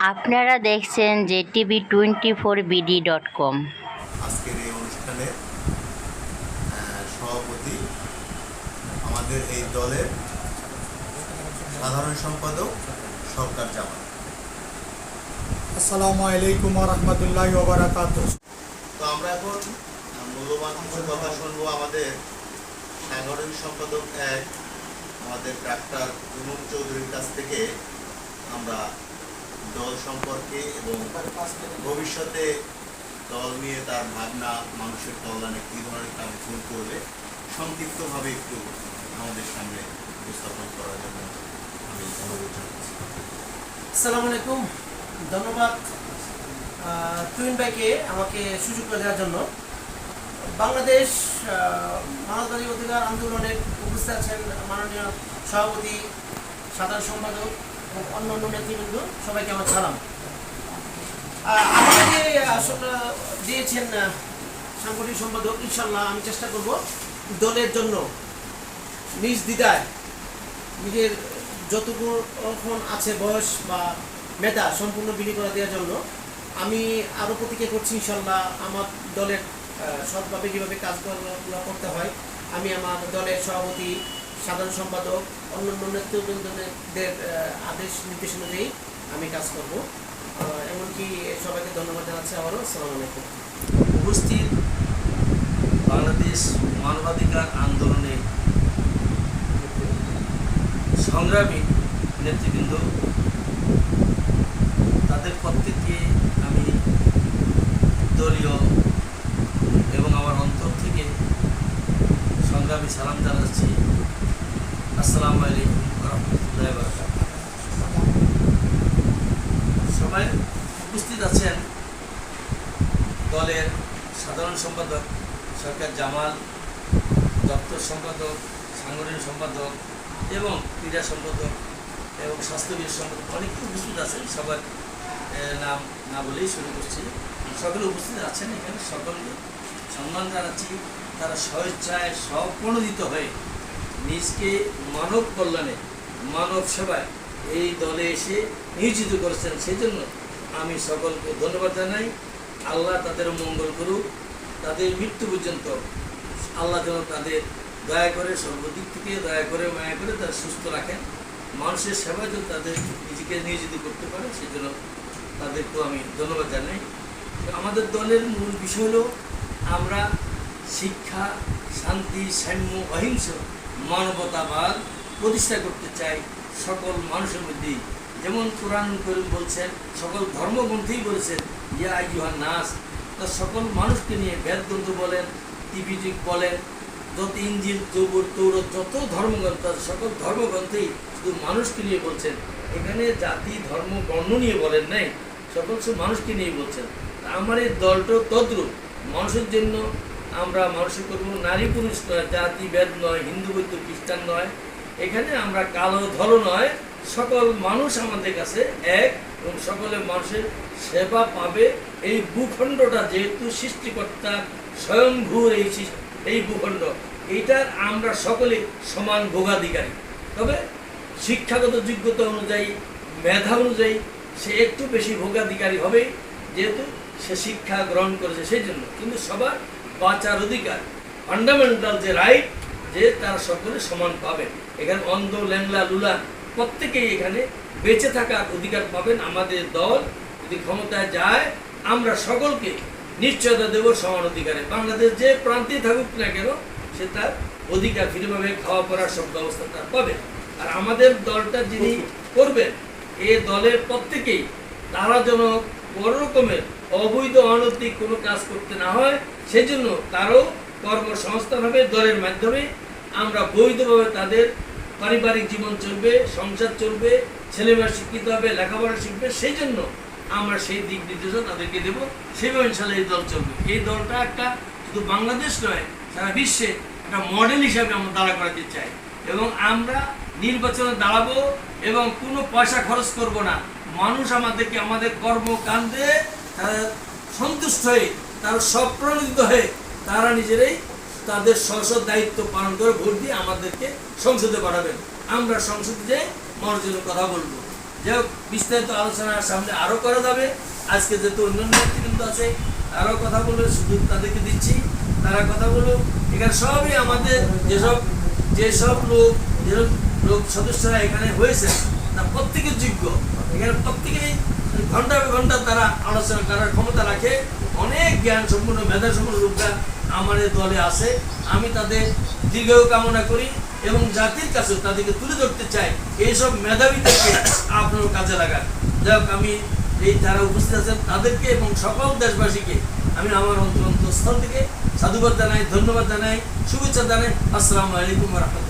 আপনারা দেখছেন যে TV twenty four BD dot com. আজকের এই অনুষ্ঠানে আহ, সভাপতি আমাদের এই দলের সাধারণ সম্পাদক সরকার জামাত আসসালামু আলাইকুম রহমতুল্লাহ ওবরাকাত তো আমরা এখন মূল্যবান কিছু কথা শুনব আমাদের সাধারণ সম্পাদক এক আমাদের ডাক্তার চৌধুরীর কাছ থেকে আমরা দল সম্পর্কে এবং ভবিষ্যতে দল নিয়ে তার ভাবনা, মানুষের কল্যাণে কী ধরনের কাজ ভুল করবে, সংক্ষিপ্তভাবে একটু আমাদের সামনে উপস্থাপন করার জন্য আমি অনুরোধ জানাচ্ছি। আসসালামু আলাইকুম। ধন্যবাদ তুহিন ভাইকে আমাকে সুযোগ করে দেওয়ার জন্য। বাংলাদেশ মানবাধিকার অধিকার আন্দোলনের উপস্থিত আছেন মাননীয় সভাপতি সাধারণ সম্পাদক অন্য অন্য সবাইকে আমার সালাম। দিয়েছেন সাংগঠনিক সম্পাদক ইনশাল্লাহ আমি চেষ্টা করব দলের জন্য নিজ নিজের আছে বয়স বা মেধা সম্পূর্ণ বিলি করে দেওয়ার জন্য, আমি আরও প্রতিজ্ঞা করছি ইনশাল্লাহ আমার দলের সৎভাবে কীভাবে কাজগুলো করতে হয়, আমি আমার দলের সভাপতি সাধারণ সম্পাদক, অন্যান্য নেতৃবৃন্দদের আদেশ নির্দেশ অনুযায়ী আমি কাজ করব। এমনকি সবাইকে ধন্যবাদ জানাচ্ছি আবারও। আসসালামু আলাইকুম। উপস্থিত বাংলাদেশ মানবাধিকার আন্দোলনে সংগ্রামী নেতৃবৃন্দ, তাদের প্রত্যেককে আমি দলীয় এবং আমার অন্তর থেকে সংগ্রামী সালাম জানাচ্ছি। আসসালামু আলাইকুম রহমতুল্লাহ সবাই উপস্থিত আছেন দলের সাধারণ সম্পাদক সরকার জামাল, দপ্তর সম্পাদক, সাংগঠনিক সম্পাদক এবং ক্রীড়া সম্পাদক এবং স্বাস্থ্যবিদ সম্পাদক অনেকে উপস্থিত আছেন। সবার নাম না বলেই শুরু করছি। সকলে উপস্থিত আছেন এখানে। সকলকে সম্মান জানাচ্ছি। তারা স্বেচ্ছায় স্বপ্রণোদিত হয়ে নিজকে মানব কল্যাণে, মানব সেবায় এই দলে এসে নিয়োজিত করেছেন। সেই জন্য আমি সকলকে ধন্যবাদ জানাই। আল্লাহ তাদের মঙ্গল করুক। তাদের মৃত্যু পর্যন্ত আল্লাহ যেন তাদের দয়া করে, সর্বদিক থেকে দয়া করে, মায়া করে তারা সুস্থ রাখেন। মানুষের সেবায় যেন তাদের নিজেকে নিয়োজিত করতে পারে সেই জন্য তাদেরকেও আমি ধন্যবাদ জানাই। আমাদের দলের মূল বিষয় হলো, আমরা শিক্ষা, শান্তি, সাম্য, অহিংস, মানবতাবাদ প্রতিষ্ঠা করতে চাই সকল মানুষের মধ্যেই। যেমন কোরআন করিম বলছেন, সকল ধর্মগ্রন্থেই বলেছেন, ইয়া ইউহান নাস। তা সকল মানুষকে নিয়ে বেদগ্রন্থ বলেন টিপিটিক বলেন, যত ইঞ্জিল জবুর তৌরত যত ধর্মগ্রন্থ সকল ধর্মগ্রন্থেই শুধু মানুষকে নিয়ে বলছেন। এখানে জাতি, ধর্ম, বর্ণ নিয়ে বলেন নাই, সকল সব মানুষকে নিয়ে বলছেন। আমার এই দলটা তদ্রুপ। মানুষের জন্য আমরা মানুষের করব নারী পুরুষ নয়, জাতি বেদ নয়, হিন্দু, বৌদ্ধ, খ্রিস্টান নয়। এখানে আমরা কালো ধলো নয়, সকল মানুষ আমাদের কাছে এক এবং সকলে মানুষের সেবা পাবে। এই ভূখণ্ডটা যেহেতু সৃষ্টিকর্তা স্বয়ংভূর এই এই ভূখণ্ড, এইটার আমরা সকলে সমান ভোগাধিকারী। তবে শিক্ষাগত যোগ্যতা অনুযায়ী, মেধা অনুযায়ী সে একটু বেশি ভোগাধিকারী হবে, যেহেতু সে শিক্ষা গ্রহণ করেছে সেই জন্য। কিন্তু সবার বাঁচার অধিকার ফান্ডামেন্টাল যে রাইট যে তারা সকলে সমান পাবে এখানে অন্ধ ল্যাংলা লুলা, প্রত্যেকেই এখানে বেঁচে থাকার অধিকার পাবেন। আমাদের দল যদি ক্ষমতায় যায়, আমরা সকলকে নিশ্চয়তা দেব সমান অধিকারে। বাংলাদেশ যে প্রান্তে থাকুক না কেন, সে তার অধিকার ফিরে পাবে খাওয়া পড়ার সব ব্যবস্থা তার পাবে আর আমাদের দলটা যিনি করবেন, এ দলের প্রত্যেকেই, তারা যেন বড় রকমের অবৈধ, অনৈতিক কোনো কাজ করতে না হয় সেজন্য তারও কর্মসংস্থান হবে দলের মাধ্যমে আমরা বৈধভাবে তাদের পারিবারিক জীবন চলবে, সংসার চলবে, ছেলেমেয়েরা শিক্ষিত হবে, লেখাপড়া শিখবে সেই জন্য আমরা সেই দিক নির্দেশনা তাদেরকে দেব। সেভাবে ইনশাল্লাহ এই দল চলবে। এই দলটা একটা শুধু বাংলাদেশ নয়, সারা বিশ্বে একটা মডেল হিসাবে আমরা দাঁড়া করাতে চাই। এবং আমরা নির্বাচনে দাঁড়াবো এবং কোনো পয়সা খরচ করব না। মানুষ আমাদেরকে, আমাদের কর্মকাণ্ডে সন্তুষ্ট হয়ে তারা স্বপ্রণোদিত হয়ে তারা নিজেরাই তাদের স্ব স্ব দায়িত্ব পালন করে ভোট দিয়ে আমাদেরকে সংসদে পাঠাবেন। আমরা সংসদে যে মানুষের কথা বলব। হোক, বিস্তারিত আলোচনা সামনে আরও করা যাবে। আজকে যেহেতু অন্যান্য নেতৃবৃন্দ আছে আরও কথা বলে সুযোগ তাদেরকে দিচ্ছি, তারা কথা বলুক। এখানে সবই আমাদের যেসব যেসব লোক যেসব লোক সদস্যরা এখানে হয়েছে তা প্রত্যেকের যোগ্য। এখানে প্রত্যেকেই ঘণ্টা ঘণ্টা তারা আলোচনা করার ক্ষমতা রাখে। অনেক জ্ঞান সম্পূর্ণ মেধা সম্পূর্ণ লোকরা আমাদের দলে আছে আমি তাদের দীর্ঘ কামনা করি এবং জাতির কাছে তাদেরকে তুলে ধরতে চাই। এইসব মেধাবীদেরকে আপনার কাজে লাগান। যাই হোক, আমি এই যারা উপস্থিত আছেন তাদেরকে এবং সকল দেশবাসীকে আমি আমার অন্তর অন্তঃস্থল থেকে সাধুবাদ জানাই, ধন্যবাদ জানাই, শুভেচ্ছা জানাই। আসসালামু আলাইকুম রহমতুল্লাহ।